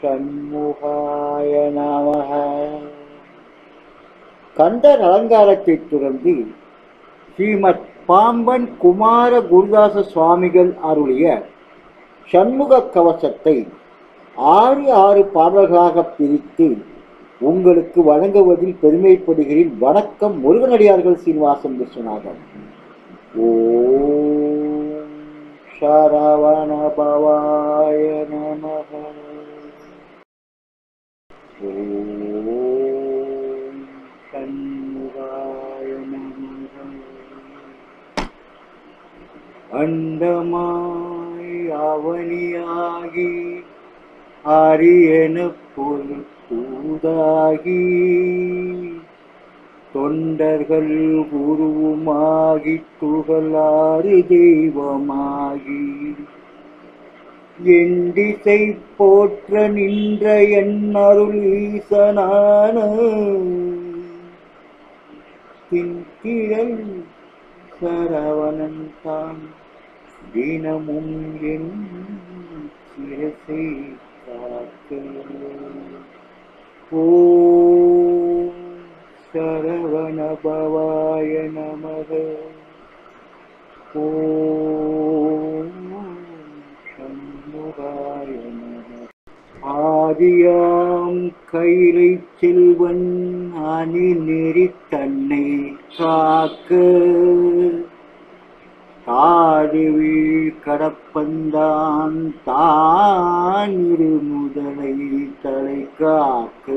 சண்முகாய நமः கந்தர் அலங்காரத்தைத் தொடர்ந்து ஸ்ரீமத் பாம்பன் குமார குருதாச சுவாமிகள் அருளிய சண்முக கவசத்தை ஆறு ஆறு பாடல்களாக பிரித்து உங்களுக்கு வழங்குவதில் பெருமைப்படுகிறேன். வணக்கம் முருகனடியார்கள் சீனிவாசன் விஸ்வநாதன். ஓம் शारण पवाय नमः। कन्दुराय नमः अण्डमायन्यागी आर्यनपूदी தொண்டர்கள் குருவுமாகி துகளாறு தெய்வமாகி. எண்டிசை போற்ற நின்ற என் அருள் ஈசனான தின்கிழல் சரவணன் தான் தினமும் என் சிரசை காக்க. ஓ சரவணபவாய நமக. சண்முகாய நமக. ஆதியாம் கைலை செல்வன் அணி நெறி தன்னை காக்க. தாழ்வீழ் கடப்பந்தான் தான் இரு முதலை தலை காக்க.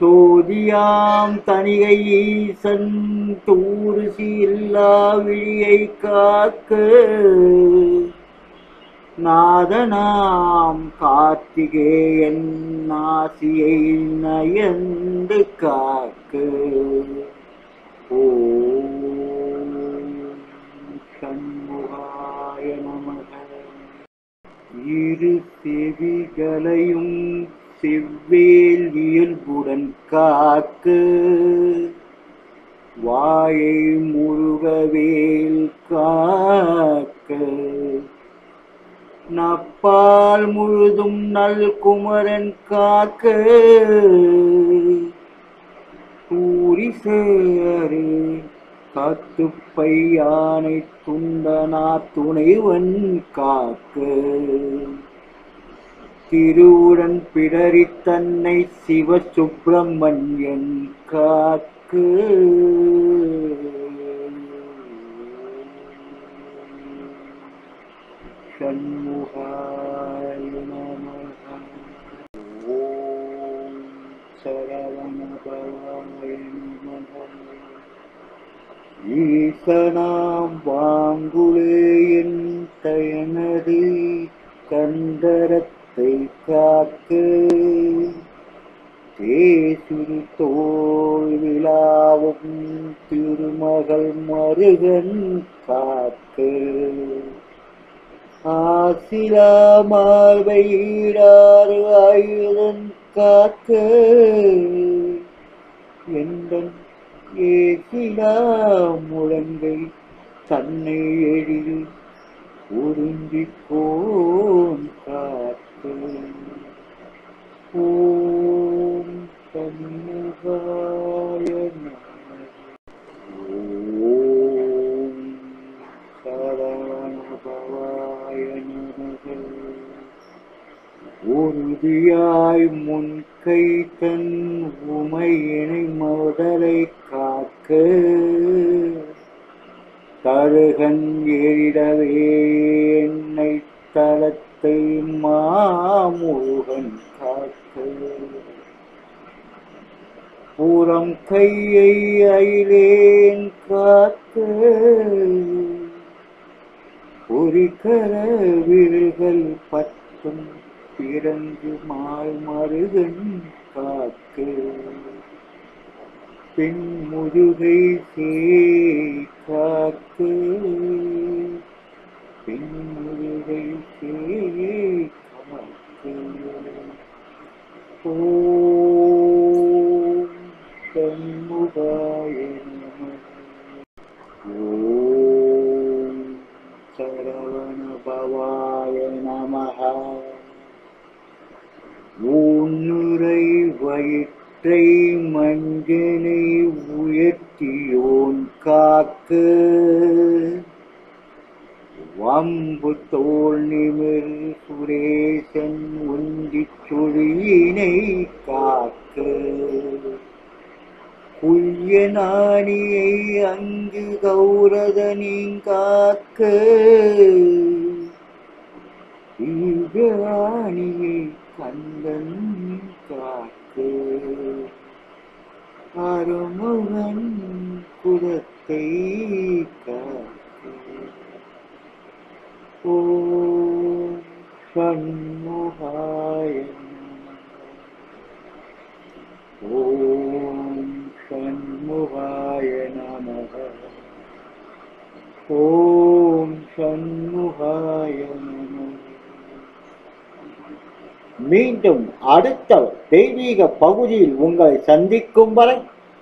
சோதியாம் தனிகை ஈசன் தூரிசி இல்லா விழியை காக்க. நாதனாம் கார்த்திகேயன் நாசியை நயந்து காக்க. ஓம் சண்முகாய நமக. இரு செவிகளையும் செவ்வே காக்கு. வாயை முருகவேல் காக்க. நப்பால் முழுதும் நல் குமரன் காக்க. பூரிசேரு காத்துப்பை யானை துண்டனா துணைவன் காக்கு. திருவுடன் பிடரி தன்னை சிவசுப்பிரமணியன் காக்க. சண்முகாய நமக ஓம் சரவண பவாய ஈசனாம் வாங்குலே என் தயனது கந்தரத்தை காத்து தேசுரு தோல் விழாவும் திருமகள் மருகன் காத்து. ஆசிலா மார்பையிடாறு ஆயுதன் காக்க எந்தன் ஏசிலா முழங்கை தன்னை எழில் உறிஞ்சிக் கோன் காத்து ஓம் சண்முகாய ஓம் சரணபவாய உறுதியாய் முன்கை தன் உமையினை மதலை காக்க. தருகன் எரிடவே என்னை தளத்தை மாமுருகன் காக்க பூரம் கையை அயிலேன் காக்க பொறிக்கர விரல்கள் பத்தும் பிறந்து மால் மருகன் காக்க பெண் முதுகை சே காக்க பெண் முதுகை சே காக்க ஓம் சண்முகாய நமः ஓம் சரவண சம்பவாய நமஹ ஊன்னுரை வயிற்றை மஞ்சனை உயர்த்தியோன் காக்கு வம்பு தோல் நிமிர் சுரேசன் உந்தி சுழியினை காக்கு குய்ய நாணியை அங்கு கௌரத காக்கு ஈகாணியை கந்தன் காக்கு அருமுகன் குலத்தை காக்க ஓம் சண்முகாய ஓம் சண்முகாய நமக. ஓம் சண்முகாய மீண்டும் அடுத்த தெய்வீக பகுதியில் உங்களை சந்திக்கும் வரை